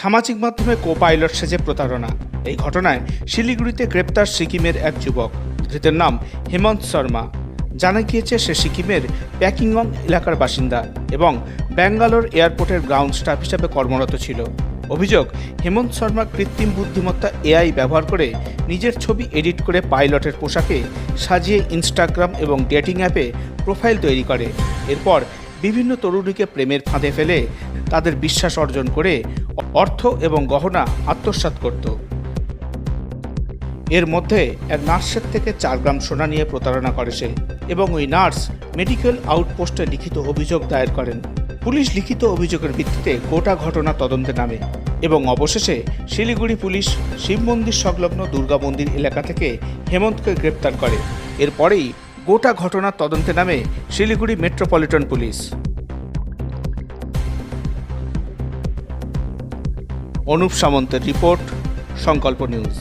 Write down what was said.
সামাজিক মাধ্যমে co pilot সেজে প্রতারণা। এই ঘটনায় শিলিগুড়িতে গ্রেপ্তার সিকিমের এক যুবক। ধৃতের নাম হেমন্ত শর্মা। জানা গিয়েছে সে সিকিমের প্যাকিংয়ং এলাকার বাসিন্দা এবং ব্যাঙ্গালোর এয়ারপোর্টের গ্রাউন্ড স্টাফ হিসেবে কর্মরত ছিল। অভিযোগ, হেমন্ত শর্মা কৃত্রিম বুদ্ধিমত্তা এআই ব্যবহার করে নিজের ছবি এডিট করে পাইলটের পোশাকে সাজিয়ে ইনস্টাগ্রাম এবং ডেটিং অ্যাপে প্রোফাইল তৈরি করে। এরপর বিভিন্ন তরুণীকে প্রেমের ফাঁদে ফেলে তাদের বিশ্বাস অর্জন করে অর্থ এবং গহনা আত্মসাৎ করত। এর মধ্যে এক নার্সের থেকে চার গ্রাম সোনা নিয়ে প্রতারণা করে সে এবং ওই নার্স মেডিকেল আউটপোস্টে লিখিত অভিযোগ দায়ের করেন। পুলিশ লিখিত অভিযোগের ভিত্তিতে গোটা ঘটনা তদন্তে নামে এবং অবশেষে শিলিগুড়ি পুলিশ শিব মন্দির সংলগ্ন দুর্গা মন্দির এলাকা থেকে হেমন্তকে গ্রেপ্তার করে। এরপরেই গোটা ঘটনা তদন্তে নামে শিলিগুড়ি মেট্রোপলিটন পুলিশ। অনুপ সামন্তের রিপোর্ট সংকল্প নিউজ।